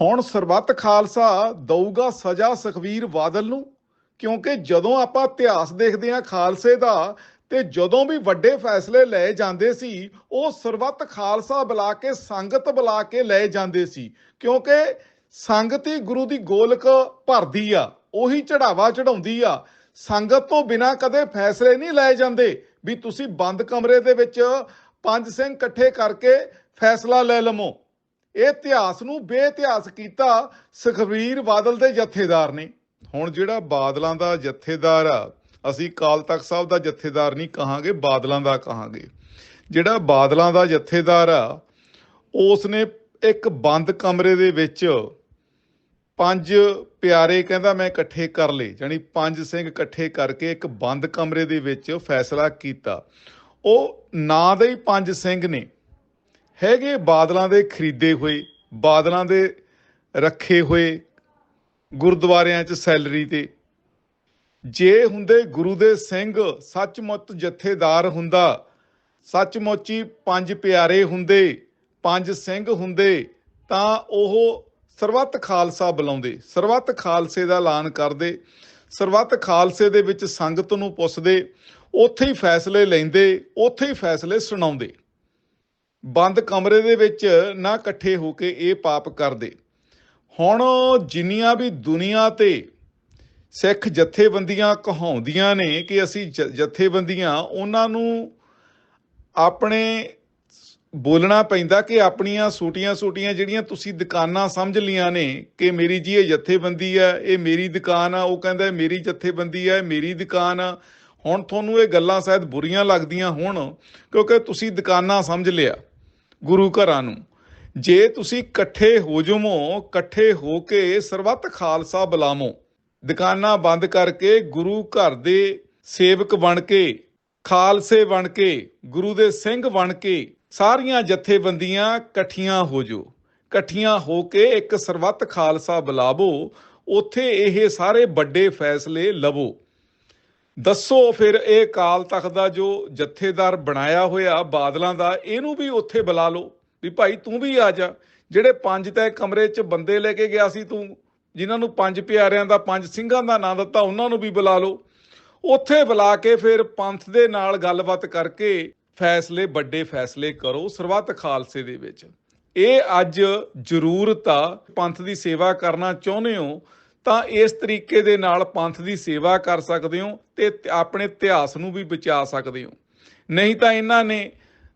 ਹੁਣ ਸਰਬੱਤ ਖਾਲਸਾ ਦਊਗਾ ਸਜ਼ਾ ਸੁਖਵੀਰ ਬਾਦਲ ਨੂੰ, ਕਿਉਂਕਿ ਜਦੋਂ ਆਪਾਂ ਇਤਿਹਾਸ ਦੇਖਦੇ ਹਾਂ ਖਾਲਸੇ ਦਾ, ਤੇ ਜਦੋਂ ਵੀ ਵੱਡੇ ਫੈਸਲੇ ਲਏ ਜਾਂਦੇ ਸੀ, ਉਹ ਸਰਬੱਤ ਖਾਲਸਾ ਬੁਲਾ ਕੇ, ਸੰਗਤ ਬੁਲਾ ਕੇ ਲਏ ਜਾਂਦੇ ਸੀ, ਕਿਉਂਕਿ ਸੰਗਤ ਹੀ ਗੁਰੂ ਦੀ ਗੋਲਕ ਭਰਦੀ ਆ, ਉਹੀ ਚੜਾਵਾ ਚੜਾਉਂਦੀ ਆ। ਸੰਗਤ ਤੋਂ ਬਿਨਾ ਕਦੇ ਫੈਸਲੇ ਨਹੀਂ ਲਏ ਜਾਂਦੇ, ਵੀ ਤੁਸੀਂ ਬੰਦ ਕਮਰੇ ਦੇ ਵਿੱਚ ਪੰਜ ਸਿੰਘ ਇਕੱਠੇ ਕਰਕੇ ਫੈਸਲਾ ਲੈ ਲਵੋ। ਇਹ ਇਤਿਹਾਸ ਨੂੰ ਬੇਇਤਿਹਾਸ ਕੀਤਾ ਸੁਖਵੀਰ ਬਾਦਲ ਦੇ ਜਥੇਦਾਰ ਨੇ। ਹੁਣ ਜਿਹੜਾ ਬਾਦਲਾਂ ਦਾ ਜਥੇਦਾਰ ਆ, ਅਸੀਂ ਕਾਲ ਤਖਤ ਸਾਹਿਬ ਦਾ ਜਥੇਦਾਰ ਨਹੀਂ ਕਹਾਂਗੇ, ਬਾਦਲਾਂ ਦਾ ਕਹਾਂਗੇ। ਜਿਹੜਾ ਬਾਦਲਾਂ ਦਾ ਜਥੇਦਾਰ ਆ ਉਸ ਨੇ ਇੱਕ ਬੰਦ ਕਮਰੇ ਦੇ ਵਿੱਚ ਪੰਜ ਪਿਆਰੇ ਕਹਿੰਦਾ ਮੈਂ ਇਕੱਠੇ ਕਰ ਲਏ ਜਾਨੀ ਪੰਜ ਸਿੰਘ ਇਕੱਠੇ ਕਰਕੇ ਇੱਕ ਬੰਦ ਕਮਰੇ ਦੇ ਵਿੱਚ ਫੈਸਲਾ ਕੀਤਾ। ਉਹ ਨਾਂ ਦੇ ਹੀ ਪੰਜ ਸਿੰਘ ਨੇ। ਹੈਗੇ ਬਾਦਲਾਂ ਦੇ ਖਰੀਦੇ ਹੋਏ, ਬਾਦਲਾਂ ਦੇ ਰੱਖੇ ਹੋਏ ਗੁਰਦੁਆਰਿਆਂ 'ਚ ਸੈਲਰੀ ਤੇ। ਜੇ ਹੁੰਦੇ ਗੁਰੂ ਦੇ ਸਿੰਘ ਸੱਚਮੁੱਚ ਜਥੇਦਾਰ ਹੁੰਦਾ, ਸੱਚਮੁੱਚ ਹੀ ਪੰਜ ਪਿਆਰੇ ਹੁੰਦੇ, ਪੰਜ ਸਿੰਘ ਹੁੰਦੇ, ਤਾਂ ਉਹ ਸਰਬੱਤ ਖਾਲਸਾ ਬੁਲਾਉਂਦੇ ਸਰਬੱਤ ਖਾਲਸੇ ਦਾ ਐਲਾਨ ਕਰਦੇ ਸਰਬੱਤ ਖਾਲਸੇ ਦੇ ਵਿੱਚ ਸੰਗਤ ਨੂੰ ਪੁੱਛਦੇ, ਉੱਥੇ ਹੀ ਫੈਸਲੇ ਲੈਂਦੇ, ਉੱਥੇ ਹੀ ਫੈਸਲੇ ਸੁਣਾਉਂਦੇ। ਬੰਦ ਕਮਰੇ ਦੇ ਵਿੱਚ ਨਾ ਇਕੱਠੇ ਹੋ ਕੇ ਇਹ ਪਾਪ ਕਰਦੇ। ਹੁਣ ਜਿੰਨੀਆਂ ਵੀ ਦੁਨੀਆ ਤੇ ਸਿੱਖ ਜਥੇਬੰਦੀਆਂ ਕਹਾਉਂਦੀਆਂ ਨੇ ਕਿ ਅਸੀਂ ਜ- ਜਥੇਬੰਦੀਆਂ, ਉਹਨਾਂ ਨੂੰ ਆਪਣੇ ਬੋਲਣਾ ਪੈਂਦਾ ਕਿ ਆਪਣੀਆਂ ਛੋਟੀਆਂ ਛੋਟੀਆਂ ਜਿਹੜੀਆਂ ਤੁਸੀਂ ਦੁਕਾਨਾਂ ਸਮਝ ਲੀਆਂ ਨੇ ਕਿ ਮੇਰੀ ਜੀ ਇਹ ਜਥੇਬੰਦੀ ਹੈ, ਇਹ ਮੇਰੀ ਦੁਕਾਨ ਆ, ਉਹ ਕਹਿੰਦਾ ਮੇਰੀ ਜਥੇਬੰਦੀ ਹੈ ਮੇਰੀ ਦੁਕਾਨ ਆ। ਹੁਣ ਤੁਹਾਨੂੰ ਇਹ ਗੱਲਾਂ ਸ਼ਾਇਦ ਬੁਰੀਆਂ ਲੱਗਦੀਆਂ ਹੋਣ ਕਿਉਂਕਿ ਤੁਸੀਂ ਦੁਕਾਨਾਂ ਸਮਝ ਲਿਆ। ਗੁਰੂ ਘਰਾਂ ਨੂੰ। ਜੇ ਤੁਸੀਂ ਇਕੱਠੇ ਹੋ ਜਾਵੋ ਇਕੱਠੇ ਹੋ ਕੇ ਸਰਬੱਤ ਖਾਲਸਾ ਬੁਲਾਵੋ। ਦੁਕਾਨਾਂ ਬੰਦ ਕਰਕੇ ਗੁਰੂ ਘਰ ਦੇ ਸੇਵਕ ਬਣ ਕੇ, ਖਾਲਸੇ ਬਣ ਕੇ, ਗੁਰੂ ਦੇ ਸਿੰਘ ਬਣ ਕੇ ਸਾਰੀਆਂ ਜਥੇਬੰਦੀਆਂ ਇਕੱਠੀਆਂ ਹੋ ਜੋ। ਇਕੱਠੀਆਂ ਹੋ ਕੇ ਇੱਕ ਸਰਬੱਤ ਖਾਲਸਾ ਬੁਲਾਵੋ। ਉੱਥੇ ਇਹ ਸਾਰੇ ਵੱਡੇ ਫੈਸਲੇ ਲਵੋ। ਦੱਸੋ ਫਿਰ ਇਹ ਕਾਲ ਤਖਤ ਦਾ ਜੋ ਜਥੇਦਾਰ ਬਣਾਇਆ ਹੋਇਆ ਬਾਦਲਾਂ ਦਾ, ਇਹਨੂੰ ਵੀ ਉੱਥੇ ਬੁਲਾ ਲਓ। ਵੀ ਭਾਈ ਤੂੰ ਵੀ ਆ ਜਾ। ਜਿਹੜੇ ਪੰਜ ਤੈ ਕਮਰੇ 'ਚ ਬੰਦੇ ਲੈ ਕੇ ਗਿਆ ਸੀ ਤੂੰ, ਜਿਨ੍ਹਾਂ ਨੂੰ ਪੰਜ ਪਿਆਰਿਆਂ ਦਾ, ਪੰਜ ਸਿੰਘਾਂ ਦਾ ਨਾਂ ਦਿੱਤਾ, ਉਹਨਾਂ ਨੂੰ ਵੀ ਬੁਲਾ ਲਓ। ਉੱਥੇ ਬੁਲਾ ਕੇ ਫਿਰ ਪੰਥ ਦੇ ਨਾਲ ਗੱਲਬਾਤ ਕਰਕੇ ਫੈਸਲੇ, ਵੱਡੇ ਫੈਸਲੇ ਕਰੋ ਸਰਬੱਤ ਖਾਲਸੇ ਦੇ ਵਿੱਚ। ਇਹ ਅੱਜ ਜ਼ਰੂਰਤ ਆ, ਪੰਥ ਦੀ ਸੇਵਾ ਕਰਨਾ ਚਾਹੁੰਦੇ ਹੋ ਤਾਂ ਇਸ ਤਰੀਕੇ ਦੇ ਨਾਲ ਪੰਥ ਦੀ ਸੇਵਾ ਕਰ ਸਕਦੇ ਹੋ ਤੇ ਆਪਣੇ ਇਤਿਹਾਸ ਨੂੰ ਵੀ ਬਚਾ ਸਕਦੇ ਹੋ। ਨਹੀਂ ਤਾਂ ਇਹਨਾਂ ਨੇ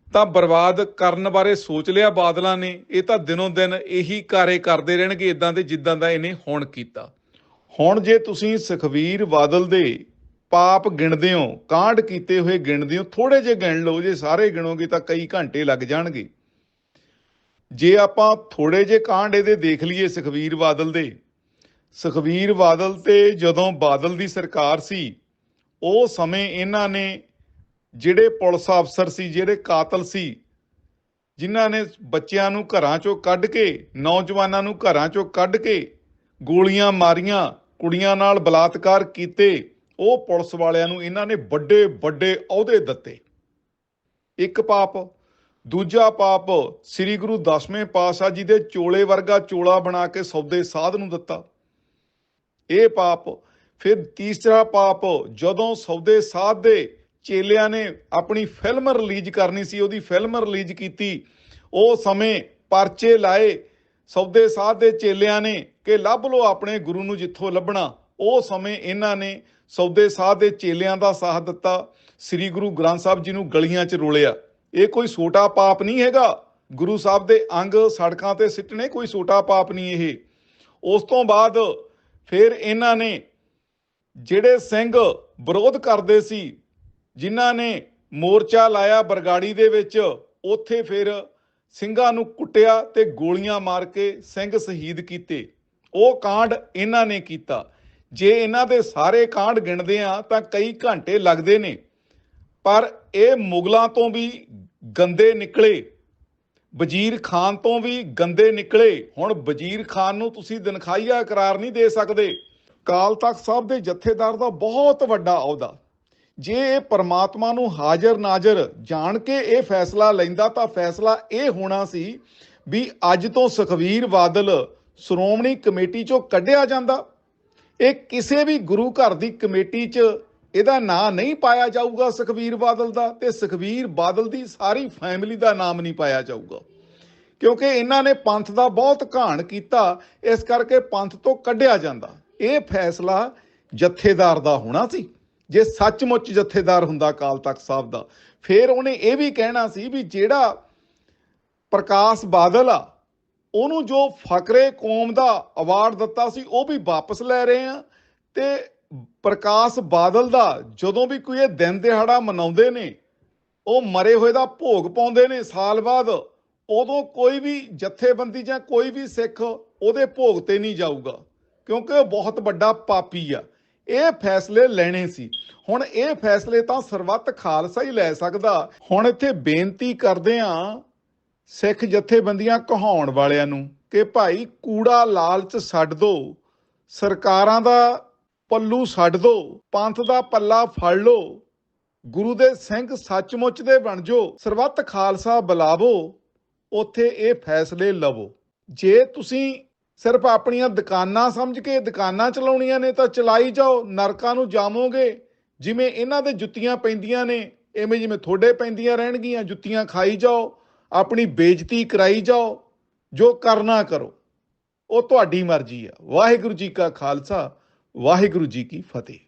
ਤਾਂ ਬਰਬਾਦ ਕਰਨ ਬਾਰੇ ਸੋਚ ਲਿਆ ਬਾਦਲਾਂ ਨੇ, ਇਹ ਤਾਂ ਦਿਨੋਂ ਦਿਨ ਇਹੀ ਕਾਰੇ ਕਰਦੇ ਰਹਿਣਗੇ ਇਦਾਂ ਦੇ ਜਿੱਦਾਂ ਦਾ ਇਹਨੇ ਹੁਣ ਕੀਤਾ। ਹੁਣ ਜੇ ਤੁਸੀਂ ਸੁਖਵੀਰ ਬਾਦਲ ਦੇ ਪਾਪ ਗਿਣਦੇ ਹੋ, ਕਾਂਡ ਕੀਤੇ ਹੋਏ ਗਿਣਦੇ ਹੋ ਥੋੜੇ ਜਿਹੇ ਗਿਣ ਲਓ, ਜੇ ਸਾਰੇ ਗਿਣੋਗੇ ਤਾਂ ਕਈ ਘੰਟੇ ਲੱਗ ਜਾਣਗੇ। ਜੇ ਆਪਾਂ ਥੋੜੇ ਜਿਹੇ ਕਾਂਡ ਇਹਦੇ ਦੇਖ ਲਈਏ ਸੁਖਵੀਰ ਬਾਦਲ ਦੇ ਸੁਖਵੀਰ ਬਾਦਲ ਤੇ ਜਦੋਂ ਬਾਦਲ ਦੀ ਸਰਕਾਰ ਸੀ, ਉਹ ਸਮੇਂ ਇਹਨਾਂ ਨੇ ਜਿਹੜੇ ਪੁਲਿਸ ਅਫਸਰ ਸੀ, ਜਿਹੜੇ ਕਾਤਲ ਸੀ, ਜਿਨ੍ਹਾਂ ਨੇ ਬੱਚਿਆਂ ਨੂੰ ਘਰਾਂ ਚੋਂ ਕੱਢ ਕੇ, ਨੌਜਵਾਨਾਂ ਨੂੰ ਘਰਾਂ ਚੋਂ ਕੱਢ ਕੇ ਗੋਲੀਆਂ ਮਾਰੀਆਂ, ਕੁੜੀਆਂ ਨਾਲ ਬਲਾਤਕਾਰ ਕੀਤੇ, ਉਹ ਪੁਲਿਸ ਵਾਲਿਆਂ ਨੂੰ ਇਹਨਾਂ ਨੇ ਵੱਡੇ ਵੱਡੇ ਅਹੁਦੇ ਦਿੱਤੇ। ਇੱਕ ਪਾਪ, ਦੂਜਾ ਪਾਪ ਸ੍ਰੀ ਗੁਰੂ ਦਸਵੇਂ ਪਾਤਸ਼ਾਹ ਜੀ ਦੇ ਚੋਲੇ ਵਰਗਾ ਚੋਲਾ ਬਣਾ ਕੇ ਸੌਦੇ ਸਾਧ ਨੂੰ ਦਿੱਤਾ। ਇਹ ਪਾਪ। ਫਿਰ ਤੀਸਰਾ ਪਾਪ, ਜਦੋਂ ਸੌਦੇ ਸਾਧ ਦੇ ਚੇਲਿਆਂ ਨੇ ਆਪਣੀ ਫਿਲਮ ਰਿਲੀਜ਼ ਕਰਨੀ ਸੀ, ਉਹਦੀ ਫਿਲਮ ਰਿਲੀਜ਼ ਕੀਤੀ, ਉਹ ਸਮੇਂ ਪਰਚੇ ਲਾਏ, ਸੌਦੇ ਸਾਧ ਦੇ ਚੇਲਿਆਂ ਨੇ ਕਿ ਲੱਭ ਲੋ ਆਪਣੇ ਗੁਰੂ ਨੂੰ ਜਿੱਥੋਂ ਲੱਭਣਾ। ਉਹ ਸਮੇਂ ਇਹਨਾਂ ਨੇ ਸੌਦੇ ਸਾਧ ਦੇ ਚੇਲਿਆਂ ਦਾ ਸਾਥ ਦਿੱਤਾ, ਸ੍ਰੀ ਗੁਰੂ ਗ੍ਰੰਥ ਸਾਹਿਬ ਜੀ ਨੂੰ ਗਲੀਆਂ 'ਚ ਰੋਲਿਆ। ਇਹ ਕੋਈ ਛੋਟਾ ਪਾਪ ਨਹੀਂ ਹੈਗਾ। ਗੁਰੂ ਸਾਹਿਬ ਦੇ ਅੰਗ ਸੜਕਾਂ ਤੇ ਸਿੱਟਣੇ ਕੋਈ ਛੋਟਾ ਪਾਪ ਨਹੀਂ ਇਹ। ਉਸ ਤੋਂ ਬਾਅਦ ਫਿਰ ਇਹਨਾਂ ਨੇ ਜਿਹੜੇ ਸਿੰਘ ਵਿਰੋਧ ਕਰਦੇ ਸੀ, ਜਿਨ੍ਹਾਂ ਨੇ ਮੋਰਚਾ ਲਾਇਆ ਬਰਗਾੜੀ ਦੇ ਵਿੱਚ, ਉੱਥੇ ਫਿਰ ਸਿੰਘਾਂ ਨੂੰ ਕੁੱਟਿਆ ਤੇ ਗੋਲੀਆਂ ਮਾਰ ਕੇ ਸਿੰਘ ਸ਼ਹੀਦ ਕੀਤੇ। ਉਹ ਕਾਂਡ ਇਹਨਾਂ ਨੇ ਕੀਤਾ। ਜੇ ਇਹਨਾਂ ਦੇ ਸਾਰੇ ਕਾਂਡ ਗਿਣਦੇ ਆ ਤਾਂ ਕਈ ਘੰਟੇ ਲੱਗਦੇ ਨੇ। ਪਰ ਇਹ ਮੁਗਲਾਂ ਤੋਂ ਵੀ ਗੰਦੇ ਨਿਕਲੇ। ਵਜ਼ੀਰ ਖਾਨ ਤੋਂ ਵੀ ਗੰਦੇ ਨਿਕਲੇ। ਹੁਣ ਵਜ਼ੀਰ ਖਾਨ ਨੂੰ ਤੁਸੀਂ ਦਿਨਖਾਈਆ ਕਰਾਰ ਨਹੀਂ ਦੇ ਸਕਦੇ। ਕਾਲ ਤਖਤ ਸਾਹਿਬ ਦੇ ਜਥੇਦਾਰ ਦਾ ਬਹੁਤ ਵੱਡਾ ਅਹੁਦਾ। ਜੇ ਇਹ ਪਰਮਾਤਮਾ ਨੂੰ ਹਾਜ਼ਰ ਨਾਜ਼ਰ ਜਾਣ ਕੇ ਇਹ ਫੈਸਲਾ ਲੈਂਦਾ ਤਾਂ ਫੈਸਲਾ ਇਹ ਹੋਣਾ ਸੀ ਵੀ ਅੱਜ ਤੋਂ ਸੁਖਵੀਰ ਬਾਦਲ ਸ਼੍ਰੋਮਣੀ ਕਮੇਟੀ ਚੋਂ ਕੱਢਿਆ ਜਾਂਦਾ। ਇਹ ਕਿਸੇ ਵੀ ਗੁਰੂ ਘਰ ਦੀ ਕਮੇਟੀ 'ਚ ਇਹਦਾ ਨਾਂ ਨਹੀਂ ਪਾਇਆ ਜਾਊਗਾ ਸੁਖਬੀਰ ਬਾਦਲ ਦਾ ਤੇ ਸੁਖਬੀਰ ਬਾਦਲ ਦੀ ਸਾਰੀ ਫੈਮਿਲੀ ਦਾ ਨਾਮ ਨਹੀਂ ਪਾਇਆ ਜਾਊਗਾ। ਕਿਉਂਕਿ ਇਹਨਾਂ ਨੇ ਪੰਥ ਦਾ ਬਹੁਤ ਘਾਣ ਕੀਤਾ, ਇਸ ਕਰਕੇ ਪੰਥ ਤੋਂ ਕੱਢਿਆ ਜਾਂਦਾ। ਇਹ ਫੈਸਲਾ ਜਥੇਦਾਰ ਦਾ ਹੋਣਾ ਸੀ। ਜੇ ਸੱਚਮੁੱਚ ਜਥੇਦਾਰ ਹੁੰਦਾ ਅਕਾਲ ਤਖਤ ਸਾਹਿਬ ਦਾ, ਫਿਰ ਉਹਨੇ ਇਹ ਵੀ ਕਹਿਣਾ ਸੀ ਵੀ ਜਿਹੜਾ ਪ੍ਰਕਾਸ਼ ਬਾਦਲ ਆ, ਉਹਨੂੰ ਜੋ ਫਕਰੇ ਕੌਮ ਦਾ ਅਵਾਰਡ ਦਿੱਤਾ ਸੀ, ਉਹ ਵੀ ਵਾਪਸ ਲੈ ਰਹੇ ਆ ਤੇ ਪ੍ਰਕਾਸ਼ ਬਾਦਲ ਦਾ ਜਦੋਂ ਵੀ ਕੋਈ ਇਹ ਦਿਨ ਦਿਹਾੜਾ ਮਨਾਉਂਦੇ ਨੇ, ਉਹ ਮਰੇ ਹੋਏ ਦਾ ਭੋਗ ਪਾਉਂਦੇ ਨੇ ਸਾਲ ਬਾਅਦ, ਉਦੋਂ ਕੋਈ ਵੀ ਜਥੇਬੰਦੀ ਜਾਂ ਕੋਈ ਵੀ ਸਿੱਖ ਉਹਦੇ ਭੋਗ ਤੇ ਨਹੀਂ ਜਾਊਗਾ, ਕਿਉਂਕਿ ਉਹ ਬਹੁਤ ਵੱਡਾ ਪਾਪੀ ਆ। ਇਹ ਫੈਸਲੇ ਲੈਣੇ ਸੀ। ਹੁਣ ਇਹ ਫੈਸਲੇ ਤਾਂ ਸਰਬੱਤ ਖਾਲਸਾ ਹੀ ਲੈ ਸਕਦਾ। ਹੁਣ ਇੱਥੇ ਬੇਨਤੀ ਕਰਦੇ ਆ ਸਿੱਖ ਜਥੇਬੰਦੀਆਂ ਕਹਾਉਣ ਵਾਲਿਆਂ ਨੂੰ ਕਿ ਭਾਈ ਕੂੜਾ ਲਾਲਚ ਛੱਡ ਦਿਓ। ਸਰਕਾਰਾਂ ਦਾ ਪੱਲੂ ਛੱਡ ਦਿਓ ਪੰਥ ਦਾ ਪੱਲਾ ਫੜ ਲਓ। ਗੁਰੂ ਦੇ ਸਿੰਘ ਸੱਚਮੁੱਚ ਦੇ ਬਣ ਜੋ, ਸਰਬੱਤ ਖਾਲਸਾ ਬੁਲਾਵੋ, ਉੱਥੇ ਇਹ ਫੈਸਲੇ ਲਵੋ। ਜੇ ਤੁਸੀਂ ਸਿਰਫ ਆਪਣੀਆਂ ਦੁਕਾਨਾਂ ਸਮਝ ਕੇ ਦੁਕਾਨਾਂ ਚਲਾਉਣੀਆਂ ਨੇ ਤਾਂ ਚਲਾਈ ਜਾਓ, ਨਰਕਾਂ ਨੂੰ ਜਾਵੋਗੇ। ਜਿਵੇਂ ਇਹਨਾਂ ਦੇ ਜੁੱਤੀਆਂ ਪੈਂਦੀਆਂ ਨੇ ਐਵੇਂ ਜਿਵੇਂ ਤੁਹਾਡੇ ਪੈਂਦੀਆਂ ਰਹਿਣਗੀਆਂ, ਜੁੱਤੀਆਂ ਖਾਈ ਜਾਓ, ਆਪਣੀ ਬੇਇੱਜ਼ਤੀ ਕਰਾਈ ਜਾਓ, ਜੋ ਕਰਨਾ ਕਰੋ। ਉਹ ਤੁਹਾਡੀ ਮਰਜ਼ੀ ਆ। ਵਾਹਿਗੁਰੂ ਜੀ ਕਾ ਖਾਲਸਾ ਵਾਹਿਗੁਰੂ ਜੀ ਕੀ ਫਤਿਹ।